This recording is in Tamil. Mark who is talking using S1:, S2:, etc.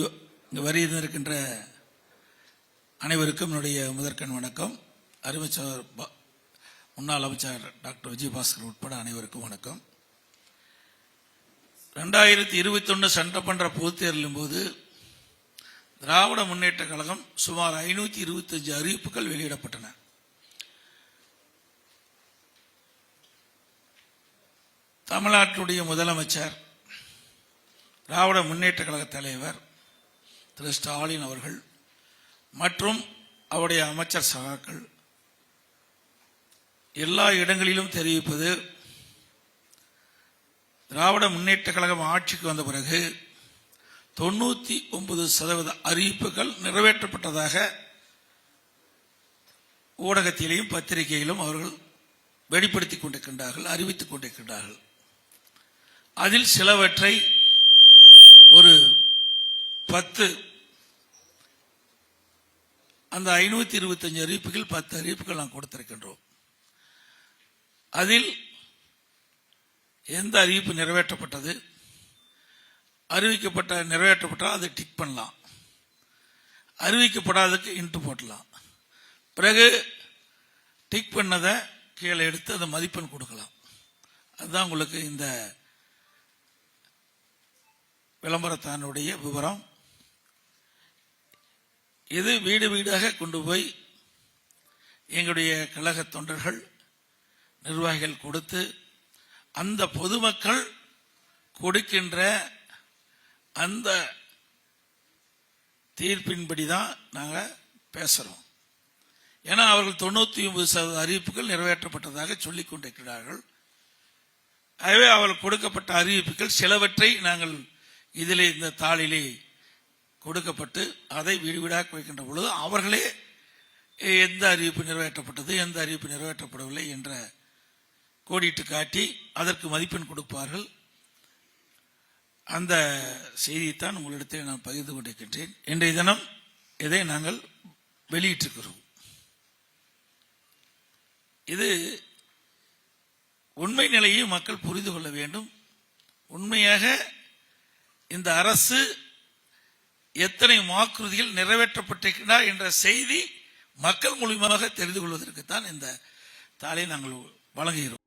S1: இந்த வருகை இருக்கின்ற அனைவருக்கும் என்னுடைய முதற்கண் வணக்கம். அறிவிச்சர் முன்னாள் அமைச்சர் டாக்டர் விஜயபாஸ்கர் உட்பட அனைவருக்கும் வணக்கம். ரெண்டாயிரத்தி இருபத்தி ஒன்று சட்டமன்ற பொதுத் தேர்தலின் போது திராவிட முன்னேற்ற கழகம் சுமார் ஐநூற்றி இருபத்தஞ்சு அறிவிப்புகள் வெளியிடப்பட்டன. தமிழ்நாட்டினுடைய முதலமைச்சர் திராவிட முன்னேற்ற கழக தலைவர் திரு ஸ்டாலின் அவர்கள் மற்றும் அவருடைய அமைச்சர் சகாக்கள். எல்லா இடங்களிலும் தெரிவிப்பது திராவிட முன்னேற்ற கழகம் ஆட்சிக்கு வந்த பிறகு தொண்ணூற்றி ஒன்பது சதவீத அறிவிப்புகள் நிறைவேற்றப்பட்டதாக ஊடகத்திலேயும் பத்திரிகையிலும் அவர்கள் வெளிப்படுத்திக் கொண்டிருக்கின்றார்கள் அறிவித்துக் கொண்டிருக்கின்றார்கள். அதில் சிலவற்றை ஒரு பத்து அந்த ஐநூத்தி இருபத்தஞ்சு அறிவிப்புகள் பத்து அறிவிப்புகள் நாம் கொடுத்திருக்கின்றோம். அதில் எந்த அறிவிப்பு நிறைவேற்றப்பட்டது? அறிவிக்கப்பட்ட நிறைவேற்றப்பட்டால் அதை டிக் பண்ணலாம். அறிவிக்கப்படாததுக்கு இன்ட்டு போட்டலாம். பிறகு டிக் பண்ணதை கீழே எடுத்து அதை மதிப்பெண் கொடுக்கலாம். அதுதான் உங்களுக்கு இந்த விளம்பரத்தானுடைய விவரம். இது வீடு வீடாக கொண்டு போய் எங்களுடைய கழக தொண்டர்கள் நிர்வாகிகள் கொடுத்து அந்த பொதுமக்கள் கொடுக்கின்ற அந்த தீர்ப்பின்படி தான் நாங்கள் பேசுகிறோம் ஏன்னா அவர்கள் தொண்ணூற்றி ஒன்பது சதவீத அறிவிப்புகள் நிறைவேற்றப்பட்டதாக சொல்லிக் கொண்டிருக்கிறார்கள். ஆகவே அவர்கள் கொடுக்கப்பட்ட அறிவிப்புகள் சிலவற்றை நாங்கள் இதிலே இந்த தாளிலே கொடுக்கப்பட்டு அதை வீடு வீடாக வைக்கின்ற பொழுது அவர்களே எந்த அறிவிப்பு நிறைவேற்றப்பட்டது எந்த அறிவிப்பு நிறைவேற்றப்படவில்லை என்ற கோடிட்டு காட்டி அதற்கு மதிப்பெண் கொடுப்பார்கள். அந்த செய்தியைத்தான் உங்களிடத்தில் நான் பகிர்ந்து கொண்டிருக்கின்றேன். இன்றைய தினம் இதை நாங்கள் வெளியிட்டிருக்கிறோம். இது உண்மை நிலையை மக்கள் புரிந்து கொள்ள வேண்டும். உண்மையாக இந்த அரசு எத்தனை வாக்குறுதிகள் நிறைவேற்றப்பட்டிருக்கிறார் என்ற செய்தி மக்கள் மூலியமாக தெரிந்து கொள்வதற்குத்தான் இந்த தாளை நாங்கள் வழங்குகிறோம்.